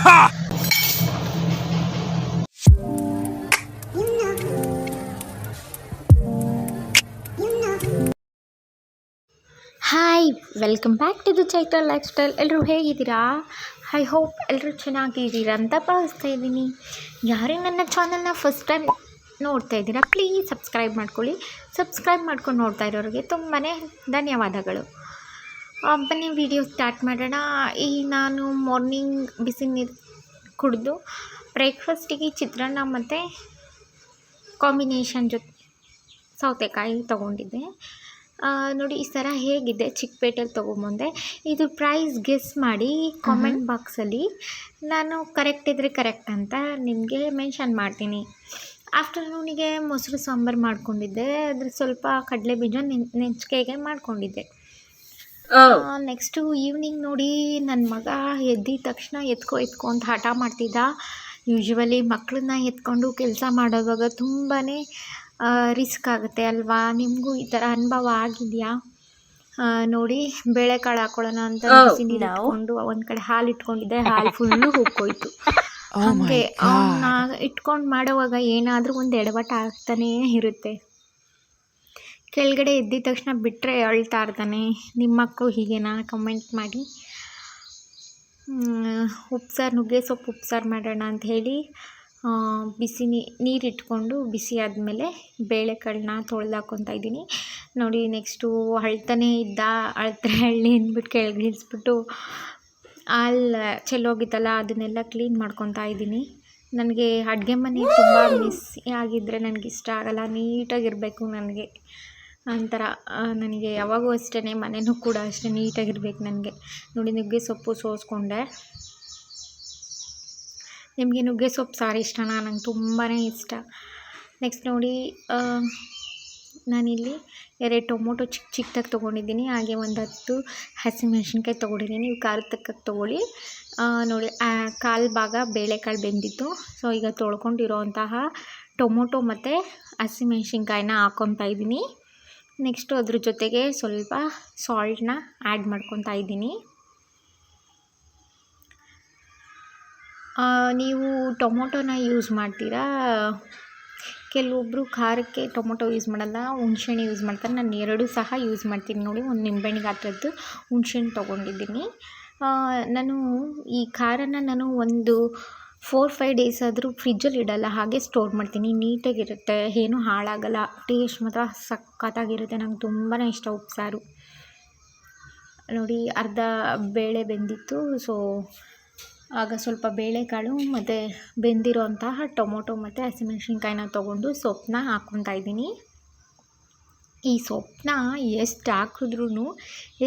Hi welcome back to the Chaitra lifestyle ಎಲ್ಲರೂ ಹೇಗಿದ್ದೀರಾ? I hope ಎಲ್ಲರೂ ಚೆನ್ನಾಗಿದ್ದೀರಾ ಅಂತ ಭಾವಿಸ್ತಾ ಇದ್ದೀನಿ. ಯಾರೇ ನನ್ನ ಚಾನಲ್ನ ಫಸ್ಟ್ ಟೈಮ್ ನೋಡ್ತಾ ಇದ್ದೀರಾ ಪ್ಲೀಸ್ ಸಬ್ಸ್ಕ್ರೈಬ್ ಮಾಡ್ಕೊಳ್ಳಿ. ಸಬ್ಸ್ಕ್ರೈಬ್ ಮಾಡ್ಕೊಂಡು ನೋಡ್ತಾ ಇರೋರಿಗೆ ತುಂಬಾ ಧನ್ಯವಾದಗಳು. ಬನ್ನಿ ವಿಡಿಯೋ ಸ್ಟಾರ್ಟ್ ಮಾಡೋಣ. ಈ ನಾನು ಮಾರ್ನಿಂಗ್ ಬಿಸಿ ನೀರು ಕುಡಿದು ಬ್ರೇಕ್ಫಾಸ್ಟಿಗೆ ಚಿತ್ರಾನ್ನ ಮತ್ತು ಕಾಂಬಿನೇಷನ್ ಜೊತೆ ಸೌತೆಕಾಯಿ ತೊಗೊಂಡಿದ್ದೆ. ನೋಡಿ ಈ ಥರ ಹೇಗಿದೆ ಚಿಕ್ಕಪೇಟೆಲಿ ತೊಗೊಂಬಂದೆ. ಇದು ಪ್ರೈಸ್ ಗೆಸ್ ಮಾಡಿ ಕಾಮೆಂಟ್ ಬಾಕ್ಸಲ್ಲಿ ನಾನು ಕರೆಕ್ಟ್ ಇದ್ದರೆ ಕರೆಕ್ಟ್ ಅಂತ ನಿಮಗೆ ಮೆನ್ಷನ್ ಮಾಡ್ತೀನಿ. ಆಫ್ಟರ್ನೂನಿಗೆ ಮೊಸರು ಸಾಂಬಾರು ಮಾಡ್ಕೊಂಡಿದ್ದೆ. ಅದ್ರ ಸ್ವಲ್ಪ ಕಡಲೆ ಬೀಜ ನೆನ್ ನೆಂಚಿಕೆಗೆ ಮಾಡ್ಕೊಂಡಿದ್ದೆ. ನೆಕ್ಸ್ಟು ಈವ್ನಿಂಗ್ ನೋಡಿ ನನ್ನ ಮಗ ಎದ್ದಿದ ತಕ್ಷಣ ಎತ್ಕೊ ಎತ್ಕೊ ಅಂತ ಹಠ ಮಾಡ್ತಿದ್ದ. ಯೂಶ್ವಲಿ ಮಕ್ಕಳನ್ನ ಎತ್ಕೊಂಡು ಕೆಲಸ ಮಾಡೋವಾಗ ತುಂಬಾ ರಿಸ್ಕ್ ಆಗುತ್ತೆ ಅಲ್ವಾ? ನಿಮಗೂ ಈ ಥರ ಅನುಭವ ಆಗಿದೆಯಾ? ನೋಡಿ ಬೇಳೆ ಕಾಳು ಹಾಕೊಳ್ಳೋಣ ಅಂತ ಇಟ್ಕೊಂಡು ಒಂದು ಕಡೆ ಹಾಲು ಇಟ್ಕೊಂಡಿದ್ದೆ. ಹಾಲು ಫುಲ್ಲು ಹೋಗ್ಕೋಯ್ತು Oh ಹಾಗೆ ಅವನ್ನ ಇಟ್ಕೊಂಡು ಮಾಡೋವಾಗ ಏನಾದರೂ ಒಂದು ಎಡವಟ್ಟು ಆಗ್ತಾನೇ ಇರುತ್ತೆ. ಕೆಳಗಡೆ ಎದ್ದಿದ ತಕ್ಷಣ ಬಿಟ್ಟರೆ ಅಳ್ತಾ ಇರ್ತಾನೆ. ನಿಮ್ಮ ಮಕ್ಕಳು ಹೀಗೇನಾ? ಕಮೆಂಟ್ ಮಾಡಿ. ಉಪ್ಸಾರು ನುಗ್ಗೆ ಸೊಪ್ಪು ಉಪ್ಸಾರು ಮಾಡೋಣ ಅಂತ ಹೇಳಿ ಬಿಸಿ ನೀರು ಇಟ್ಕೊಂಡು ಬಿಸಿ ಆದಮೇಲೆ ಬೇಳೆಕಾಳನ್ನ ತೊಳೆದಾಕೊತಾ ಇದ್ದೀನಿ. ನೋಡಿ ನೆಕ್ಸ್ಟು ಅಳ್ತಾನೆ ಇದ್ದ, ಅಳ್ತಾರೆ ಹಳ್ಳಿ ಅಂದ್ಬಿಟ್ಟು ಕೆಳಗೆ ಇಳಿಸ್ಬಿಟ್ಟು ಅಲ್ಲಿ ಚೆಲ್ಲೋಗಿತ್ತಲ್ಲ ಅದನ್ನೆಲ್ಲ ಕ್ಲೀನ್ ಮಾಡ್ಕೊತಾ ಇದ್ದೀನಿ. ನನಗೆ ಅಡುಗೆ ಮನೆ ತುಂಬ ಮಿಸ್ ಆಗಿದ್ದರೆ ನನಗಿಷ್ಟ ಆಗಲ್ಲ, ನೀಟಾಗಿರಬೇಕು ನನಗೆ. ಒಂಥರ ನನಗೆ ಯಾವಾಗೂ ಅಷ್ಟೇ ಮನೆಯೂ ಕೂಡ ಅಷ್ಟೇ ನೀಟಾಗಿರ್ಬೇಕು ನನಗೆ. ನೋಡಿ, ನುಗ್ಗೆ ಸೊಪ್ಪು ಸೋಸ್ಕೊಂಡೆ. ನಿಮಗೆ ನುಗ್ಗೆ ಸೊಪ್ಪು ಸಾರಿ ಇಷ್ಟನಾ? ನಂಗೆ ತುಂಬಾ ಇಷ್ಟ. ನೆಕ್ಸ್ಟ್ ನೋಡಿ ನಾನಿಲ್ಲಿ ಎರಡು ಟೊಮೊಟೊ ಚಿಕ್ಕ ಚಿಕ್ಕದಾಗಿ ತೊಗೊಂಡಿದ್ದೀನಿ. ಹಾಗೆ ಒಂದು ಹತ್ತು ಹಸಿಮೆಣ್ಸಿನ್ಕಾಯಿ ತೊಗೊಂಡಿದ್ದೀನಿ. ನೀವು ಖಾರದ ತಕ್ಕಕ್ಕೆ ತೊಗೊಳ್ಳಿ. ನೋಡಿ ಕಾಲು ಭಾಗ ಬೇಳೆಕಾಳು ಬೆಂದಿತ್ತು. ಸೊ, ಈಗ ತೊಳ್ಕೊಂಡಿರೋಂತಹ ಟೊಮೊಟೊ ಮತ್ತು ಹಸಿಮೆಣ್ಸಿನ್ಕಾಯಿನ ಹಾಕ್ಕೊತಾ ಇದ್ದೀನಿ. ನೆಕ್ಸ್ಟು ಅದ್ರ ಜೊತೆಗೆ ಸ್ವಲ್ಪ ಸಾಲ್ಟನ್ನ ಆ್ಯಡ್ ಮಾಡ್ಕೊತಾ ಇದ್ದೀನಿ. ನೀವು ಟೊಮೊಟೊನ ಯೂಸ್ ಮಾಡ್ತೀರಾ? ಕೆಲವೊಬ್ಬರು ಖಾರಕ್ಕೆ ಟೊಮೊಟೊ ಯೂಸ್ ಮಾಡಲ್ಲ, ಹುಣ್ಸೆಹಣ್ಣು ಯೂಸ್ ಮಾಡ್ತಾರೆ. ನಾನು ಎರಡೂ ಸಹ ಯೂಸ್ ಮಾಡ್ತೀನಿ ನೋಡಿ, ಒಂದು ನಿಂಬೆಣ್ಣೆ ಗಾತ್ರದ್ದು ಹುಣ್ಸೆಹಣ್ಣು ತೊಗೊಂಡಿದ್ದೀನಿ. ನಾನು ಈ ಖಾರನ ನಾನು ಒಂದು ಫೋರ್ ಫೈವ್ ಡೇಸ್ ಆದರೂ ಫ್ರಿಜ್ಜಲ್ಲಿ ಇಡಲ್ಲ, ಹಾಗೆ ಸ್ಟೋರ್ ಮಾಡ್ತೀನಿ. ನೀಟಾಗಿರುತ್ತೆ, ಏನೂ ಹಾಳಾಗಲ್ಲ ಟೇಸ್ಟ್ ಮಾತ್ರ ಸಖತ್ತಾಗಿರುತ್ತೆ. ನಂಗೆ ತುಂಬಾ ಇಷ್ಟ ಉಪ್ಸಾರು. ನೋಡಿ, ಅರ್ಧ ಬೇಳೆ ಬೆಂದಿತ್ತು ಸೊ ಆಗ ಸ್ವಲ್ಪ ಬೇಳೆಕಾಳು ಮತ್ತು ಬೆಂದಿರೋಂತಹ ಟೊಮೊಟೊ ಮತ್ತು ಹಸಿಮೆಣ್ಸಿನ್ಕಾಯಿನ ತೊಗೊಂಡು ಸೊಪ್ಪನ್ನ ಹಾಕ್ಕೊತಾ ಇದ್ದೀನಿ. ಈ ಸೊಪ್ಪನ್ನ ಎಷ್ಟು ಹಾಕಿದ್ರೂ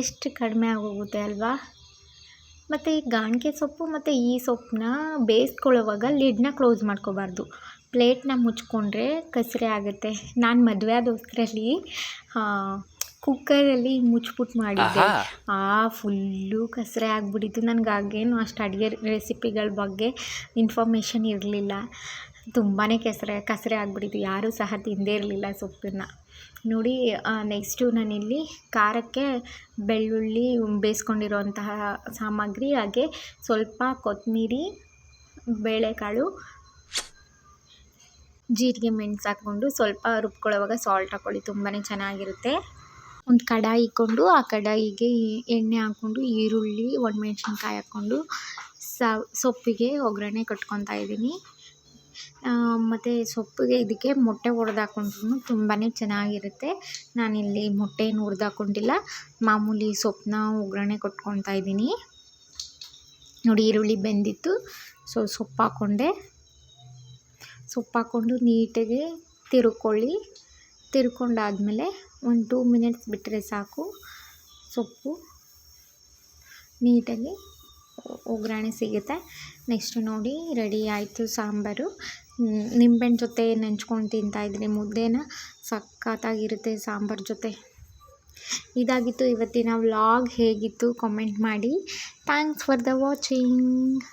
ಎಷ್ಟು ಕಡಿಮೆ ಆಗೋಗುತ್ತೆ ಅಲ್ವಾ? ಮತ್ತು ಈ ಗಾಣಿಗೆ ಸೊಪ್ಪು ಮತ್ತು ಈ ಸೊಪ್ಪನ್ನ ಬೇಯಿಸ್ಕೊಳ್ಳೋವಾಗ ಲಿಡ್ನ ಕ್ಲೋಸ್ ಮಾಡ್ಕೋಬಾರ್ದು. ಪ್ಲೇಟ್ನ ಮುಚ್ಕೊಂಡ್ರೆ ಕಸರೆ ಆಗುತ್ತೆ. ನಾನು ಮದುವೆ ಆದೋಸ್ಕರಲ್ಲಿ ಕುಕ್ಕರಲ್ಲಿ ಮುಚ್ಬಿಟ್ಟು ಮಾಡಿದ್ದೆ. ಆ ಫುಲ್ಲು ಕಸರೆ ಆಗಿಬಿಟ್ಟಿತ್ತು. ನನಗೆ ಆಗೇನು ಅಷ್ಟು ಅಡುಗೆ ರೆಸಿಪಿಗಳ ಬಗ್ಗೆ ಇನ್ಫಾರ್ಮೇಷನ್ ಇರಲಿಲ್ಲ. ತುಂಬಾ ಕೆಸರೆ, ಕಸರೆ ಆಗಿಬಿಟ್ಟಿತ್ತು. ಯಾರೂ ಸಹ ತಿಂದೇ ಇರಲಿಲ್ಲ ಸೊಪ್ಪನ್ನು. ನೋಡಿ ನೆಕ್ಸ್ಟು ನಾನಿಲ್ಲಿ ಖಾರಕ್ಕೆ ಬೆಳ್ಳುಳ್ಳಿ ಬೇಯಿಸ್ಕೊಂಡಿರೋಂತಹ ಸಾಮಗ್ರಿ, ಹಾಗೆ ಸ್ವಲ್ಪ ಕೊತ್ತಂಬರಿ ಬೇಳೆಕಾಳು, ಜೀರಿಗೆ ಮೆಣಸು ಹಾಕ್ಕೊಂಡು ಸ್ವಲ್ಪ ರುಬ್ಕೊಳ್ಳೋವಾಗ ಸಾಲ್ಟ್ ಹಾಕ್ಕೊಳ್ಳಿ. ತುಂಬಾ ಚೆನ್ನಾಗಿರುತ್ತೆ. ಒಂದು ಕಡಾಯಿ ಇಕ್ಕೊಂಡು ಆ ಕಡಾಯಿಗೆ ಎಣ್ಣೆ ಹಾಕ್ಕೊಂಡು, ಈರುಳ್ಳಿ, ಒಣಮೆಣ್ಸಿನ್ಕಾಯಿ ಹಾಕ್ಕೊಂಡು ಸೊಪ್ಪಿಗೆ ಒಗ್ಗರಣೆ ಕಟ್ಕೊತಾ ಇದ್ದೀನಿ. ಮತ್ತು ಸೊಪ್ಪಿಗೆ ಇದಕ್ಕೆ ಮೊಟ್ಟೆ ಒಡೆದು ಹಾಕೊಂಡ್ರೂ ತುಂಬಾ ಚೆನ್ನಾಗಿರುತ್ತೆ. ನಾನಿಲ್ಲಿ ಮೊಟ್ಟೆ ಏನು ಹಾಕೊಂಡಿಲ್ಲ ಹಾಕ್ಕೊಂಡಿಲ್ಲ ಮಾಮೂಲಿ ಸೊಪ್ಪನ್ನ ಒಗ್ಗರಣೆ ಕೊಟ್ಕೊತಾ ಇದ್ದೀನಿ. ನೋಡಿ ಈರುಳ್ಳಿ ಬೆಂದಿತ್ತು. ಸೊ, ಸೊಪ್ಪು ಹಾಕ್ಕೊಂಡೆ ಸೊಪ್ಪು ಹಾಕ್ಕೊಂಡು ನೀಟಾಗಿ ತಿರ್ಕೊಳ್ಳಿ. ತಿರ್ಕೊಂಡಾದಮೇಲೆ ಒಂದು ಟೂ ಮಿನಿಟ್ಸ್ ಬಿಟ್ಟರೆ ಸಾಕು ಸೊಪ್ಪು. ನೀಟಾಗಿ ಒಗ್ಗರಣೆ ಸಿಗುತ್ತೆ. ನೆಕ್ಸ್ಟ್ ನೋಡಿ ರೆಡಿ ಆಯಿತು ಸಾಂಬಾರು. ನಿಂಬೆಹಣ್ಣು ಜೊತೆ ನೆಂಚ್ಕೊಂಡು ತಿಂತಾಯಿದ್ರಿ ಮುದ್ದೆನ ಸಖತ್ತಾಗಿರುತ್ತೆ ಸಾಂಬಾರು ಜೊತೆ. ಇದಾಗಿತ್ತು ಇವತ್ತಿನ ವ್ಲಾಗ್ ಹೇಗಿತ್ತು ಕಾಮೆಂಟ್ ಮಾಡಿ. Thanks for the watching